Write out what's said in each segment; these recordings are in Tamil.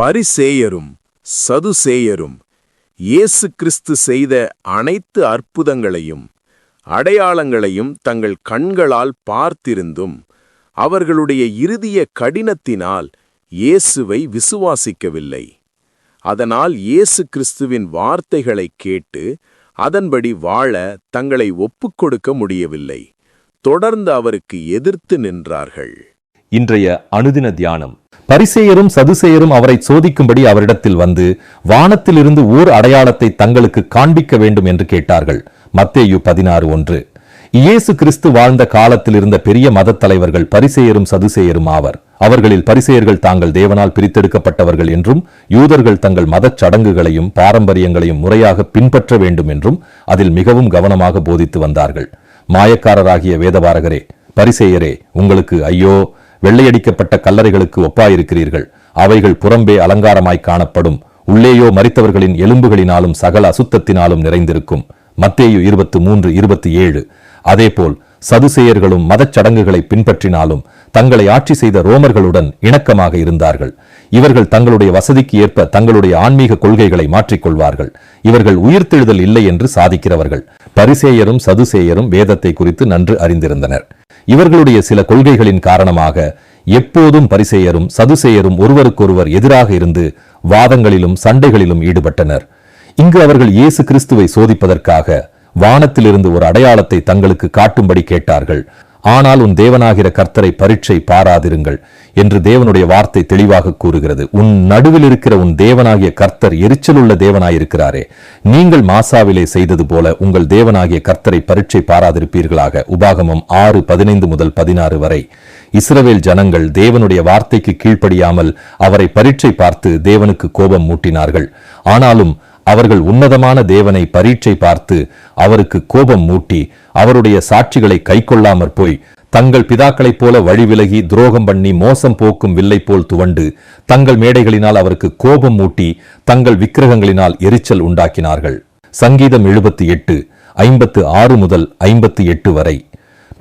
பரிசேயரும் சதுசேயரும் இயேசு கிறிஸ்து செய்த அனைத்து அற்புதங்களையும் அடையாளங்களையும் தங்கள் கண்களால் பார்த்திருந்தும் அவர்களுடைய இறுதிய கடினத்தினால் இயேசுவை விசுவாசிக்கவில்லை. அதனால் இயேசு கிறிஸ்துவின் வார்த்தைகளைக் கேட்டு அதன்படி வாழ தங்களை ஒப்புக்கொடுக்க முடியவில்லை. தொடர்ந்து அவருக்கு எதிர்த்து நின்றார்கள். இன்றைய அனுதின தியானம். பரிசேயரும் சதுசேயரும் அவரை சோதிக்கும்படி அவரிடத்தில் வந்து வானத்திலிருந்து ஓர் அடையாளத்தை தங்களுக்கு காண்பிக்க வேண்டும் என்று கேட்டார்கள். மத்தேயு பதினாறு ஒன்று. இயேசு கிறிஸ்து வாழ்ந்த காலத்தில் இருந்த பெரிய மதத் தலைவர்கள் பரிசேயரும் சதுசேயரும் ஆவர். அவர்களில் பரிசேயர்கள் தாங்கள் தேவனால் பிரித்தெடுக்கப்பட்டவர்கள் என்றும் யூதர்கள் தங்கள் மதச் சடங்குகளையும் பாரம்பரியங்களையும் முறையாக பின்பற்ற வேண்டும் என்றும் அதில் மிகவும் கவனமாக போதித்து வந்தார்கள். மாயக்காரராகிய வேதபாரகரே பரிசேயரே உங்களுக்கு ஐயோ வெள்ளையடிக்கப்பட்ட கல்லறைகளுக்கு ஒப்பாயிருக்கிறீர்கள். அவைகள் புறம்பே அலங்காரமாய் காணப்படும். உள்ளேயோ மறித்தவர்களின் எலும்புகளினாலும் சகல அசுத்தத்தினாலும் நிறைந்திருக்கும். மத்தேயு இருபத்து மூன்று இருபத்தி ஏழு. அதேபோல் சதுசேயர்களும் மதச்சடங்குகளை பின்பற்றினாலும் தங்களை ஆட்சி செய்த ரோமர்களுடன் இணக்கமாக இருந்தார்கள். இவர்கள் தங்களுடைய வசதிக்கு ஏற்ப தங்களுடைய ஆன்மீக கொள்கைகளை மாற்றிக்கொள்வார்கள். இவர்கள் உயிர்த்தெழுதல் இல்லை என்று சாதிக்கிறவர்கள். பரிசேயரும் சதுசேயரும் வேதத்தை குறித்து நன்று அறிந்திருந்தனர். இவர்களுடைய சில கொள்கைகளின் காரணமாக எப்போதும் பரிசேயரும் சதுசேயரும் ஒருவருக்கொருவர் எதிராக இருந்து வாதங்களிலும் சண்டைகளிலும் ஈடுபட்டனர். இங்கு அவர்கள் இயேசு கிறிஸ்துவை சோதிப்பதற்காக வானத்திலிருந்து ஒரு அடையாளத்தை தங்களுக்கு காட்டும்படி கேட்டார்கள். ஆனால் உன் தேவனாகிற கர்த்தரை பரீட்சை பாராதிருங்கள் என்று தேவனுடைய வார்த்தை தெளிவாக கூறுகிறது. உன் நடுவில் இருக்கிற உன் தேவனாகிய கர்த்தர் எரிச்சலுள்ள தேவனாயிருக்கிறாரே. நீங்கள் மாசாவிலே செய்தது போல உங்கள் தேவனாகிய கர்த்தரை பரீட்சை பாராதிருப்பீர்களாக. உபாகமம் ஆறு பதினைந்து முதல் பதினாறு வரை. இஸ்ரவேல் ஜனங்கள் தேவனுடைய வார்த்தைக்கு கீழ்ப்படியாமல் அவரை பரீட்சை பார்த்து தேவனுக்கு கோபம் மூட்டினார்கள். ஆனாலும் அவர்கள் உன்னதமான தேவனை பரீட்சை பார்த்து அவருக்கு கோபம் மூட்டி அவருடைய சாட்சிகளை கைக்கொள்ளாமற் போய் தங்கள் பிதாக்களைப் போல வழிவிலகி துரோகம் பண்ணி மோசம் போக்கும் வில்லை போல் துவண்டு தங்கள் மேடைகளினால் அவருக்கு கோபம் மூட்டி தங்கள் விக்கிரகங்களினால் எரிச்சல் உண்டாக்கினார்கள். சங்கீதம் எழுபத்தி எட்டு ஐம்பத்து ஆறு முதல் ஐம்பத்தி எட்டு வரை.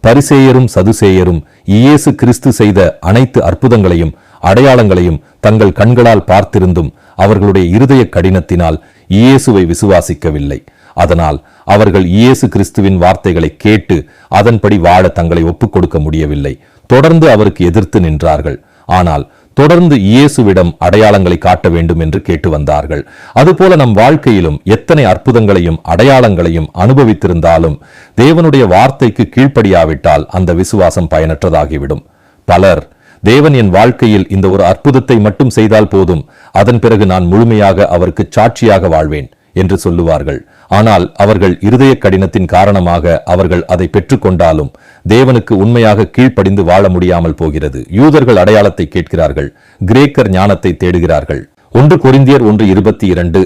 பரிசேயரும் சதுசேயரும் இயேசு கிறிஸ்து செய்த அனைத்து அற்புதங்களையும் அடையாளங்களையும் தங்கள் கண்களால் பார்த்திருந்தும் அவர்களுடைய இருதய கடினத்தினால் இயேசுவை விசுவாசிக்கவில்லை. அதனால் அவர்கள் இயேசு கிறிஸ்துவின் வார்த்தைகளை கேட்டு அதன்படி வாழ தங்களை ஒப்புக் கொடுக்க முடியவில்லை. தொடர்ந்து அவருக்கு எதிர்த்து நின்றார்கள். ஆனால் தொடர்ந்து இயேசுவிடம் அடையாளங்களை காட்ட வேண்டும் என்று கேட்டு வந்தார்கள். அதுபோல நம் வாழ்க்கையிலும் எத்தனை அற்புதங்களையும் அடையாளங்களையும் அனுபவித்திருந்தாலும் தேவனுடைய வார்த்தைக்கு கீழ்ப்படியாவிட்டால் அந்த விசுவாசம் பயனற்றதாகிவிடும். பலர் தேவன் என் வாழ்க்கையில் இந்த ஒரு அற்புதத்தை மட்டும் செய்தால் போதும். அதன் பிறகு நான் முழுமையாக அவருக்கு சாட்சியாக வாழ்வேன் என்று சொல்லுவார்கள். ஆனால் அவர்கள் இருதய கடினத்தின் காரணமாக அவர்கள் அதை பெற்றுக்கொண்டாலும் தேவனுக்கு உண்மையாக கீழ்ப்படிந்து வாழ முடியாமல் போகிறது. யூதர்கள் அடையாளத்தை கேட்கிறார்கள். கிரேக்கர் ஞானத்தை தேடுகிறார்கள். ஒன்று கொரிந்தியர் ஒன்று இருபத்தி இரண்டு.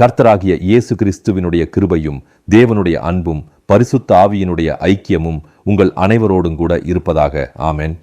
கர்த்தராகிய இயேசு கிறிஸ்துவினுடைய கிருபையும் தேவனுடைய அன்பும் பரிசுத்த ஆவியினுடைய ஐக்கியமும் உங்கள் அனைவரோடும் கூட இருப்பதாக. ஆமேன்.